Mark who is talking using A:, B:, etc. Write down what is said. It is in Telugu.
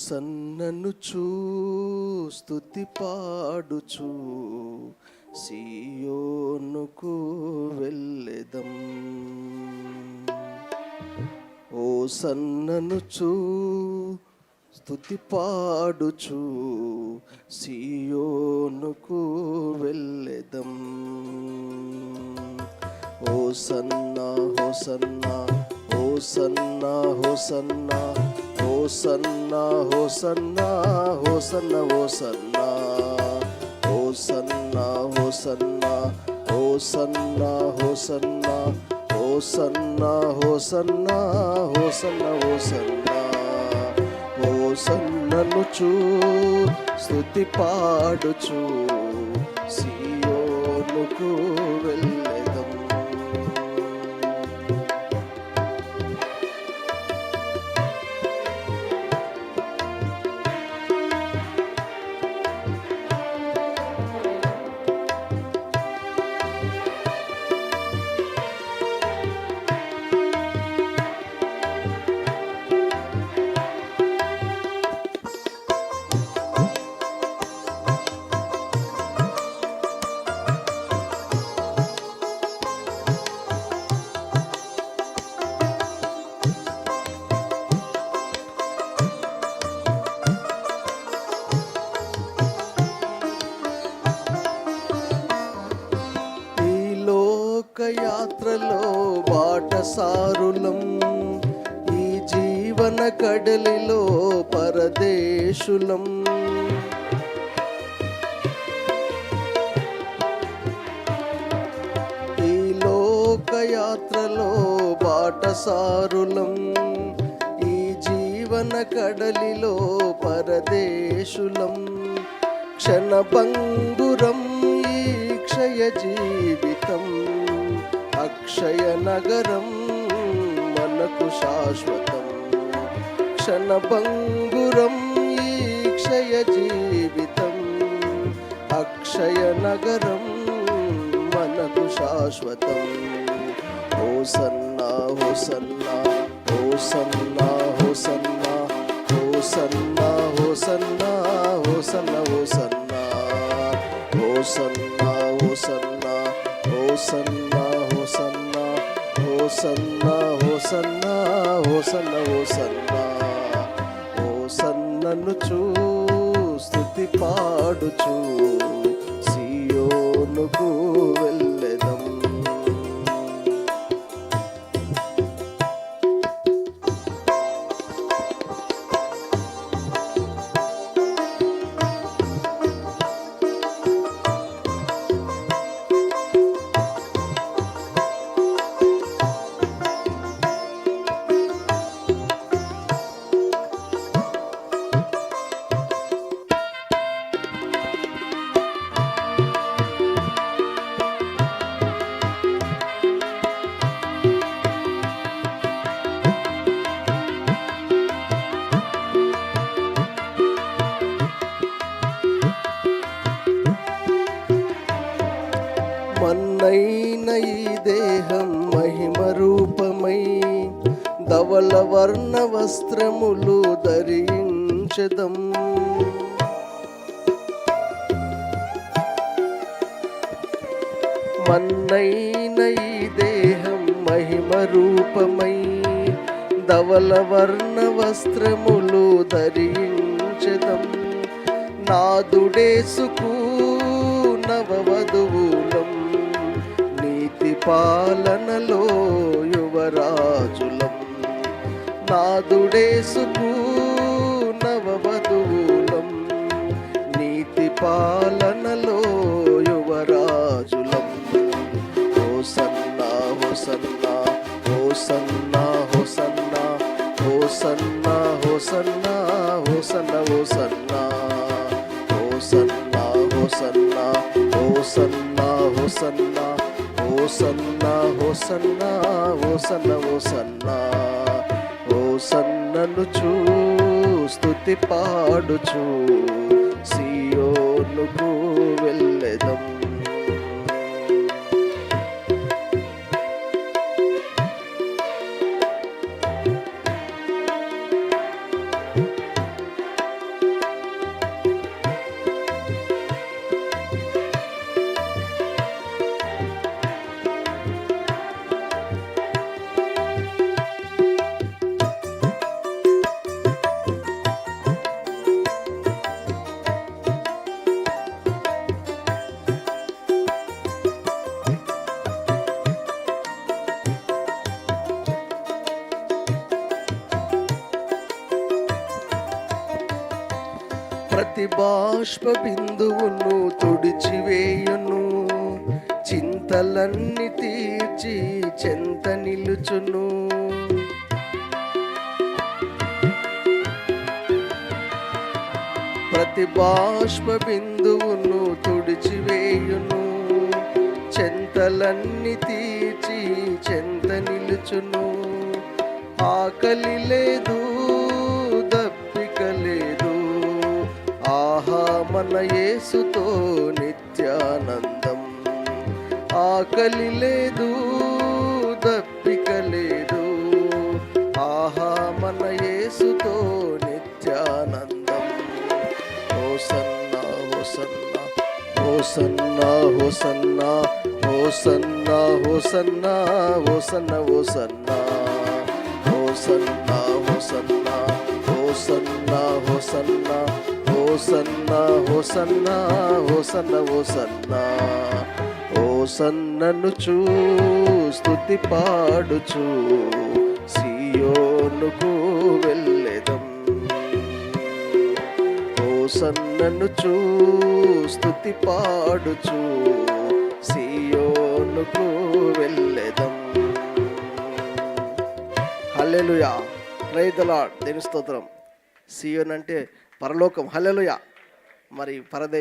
A: సన్నను స్థుతి పాడుచు సీయోనుకు వెళ్ళదం. ఓ సన్నను చూ స్థుతి పాడుచు ఓ సన్నా హోసన్నా హోసన్న హో సన్నా ఓ సన్నా హో సన్నా ఓ సన్నా హో సన్నా హో సన్నా ఓ సన్నా ఓ సన్నా హో సన్నా ఓ సన్నా హో సన్నా ఓ సన్నా హో సన్నా హో సన్నా ఓ సన్నా ఓ సన్ననుచు స్తుతి పాడుచు. సియోనుకు వెళ్ళే సారులం. ఈ జీవన కడలిలో పరదేశులం. ఈ లోకయాత్రలో బాటసారులం. ఈ జీవన కడలిలో పరదేశులం. క్షణభంగురం ఈ క్షయ జీవితం అక్షయ నగరం మనకు శాశ్వతం. క్షణభంగురం ఈ క్షయ జీవితం. అక్షయ నగరం మనకు శాశ్వతం. హోసన్నా హోసన్నా హోసన్నా హోసన్నా హోసన్నా హోసన్నా హోసన్న హోసన్నా హోసన్నా హోసన్నా హోసన్నా హోసన్నా హోసన్నా హోసన్న హోసన్న హోసన్న. హోసన్నను చూ స్థుతి పాడుచు సియోనుకు ధవల వర్ణ వస్త్రములు ధరించదం. మన్నైన ఈ దేహం మహిమ రూపమై ధవల వర్ణ వస్త్రములు ధరించదం. నాదుడేసుకు నవవధువులం నీతి పాలనలో నాదుడేసుకు నవవధువులం నీతి పాలనలో యువరాజులం ఓ సన్నా హో సన్నా ఓ సన్నా హో సన్నా ఓ సన్నా హో సన్నా హో సన్న ఓ సన్నా ఓ సన్నా హో సన్నా ఓ సన్నా హో సన్నా ఓ సన్నా హో సన్నా ఓ హోసన్నా ఓ సన్నా సన్నలు చూస్తుతి పాడుచు సియోను ప్రతి బాష్ప బిందువును తుడిచివేయును. చింతలన్నీ తీర్చి చెంత నిలుచును. ప్రతి బాష్ప బిందువును తుడిచివేయును. చెంతలన్నీ తీర్చి చెంత నిలుచును. ఆకలి లేదు మన యేసుతో నిత్యానందం. ఆకలి లేదు దప్పిక లేదు. ఆహా మన యేసుతో నిత్యానందం. హోసన్నా హోసన్నా హోసన్నా హోసన్నా హోసన్నా హోసన్నా హోసన్నా హోసన్నా. హోసన్నా హోసన్నా హోసన్నా హోసన్నా హోసన్నా హోసన్నా హోసన్నా హోసన్నా. హోసన్నను చూ స్తుతి పాడుచు సియోనుకు వెళ్ళెదం. హోసన్నను చూ స్తుతి పాడుచు సియోనుకు వెళ్ళెదం. హల్లెలుయా. రైతులా దేని స్తోత్రం. సియోన్ అంటే పరలోకం. హలలుయ మరి పరదేశ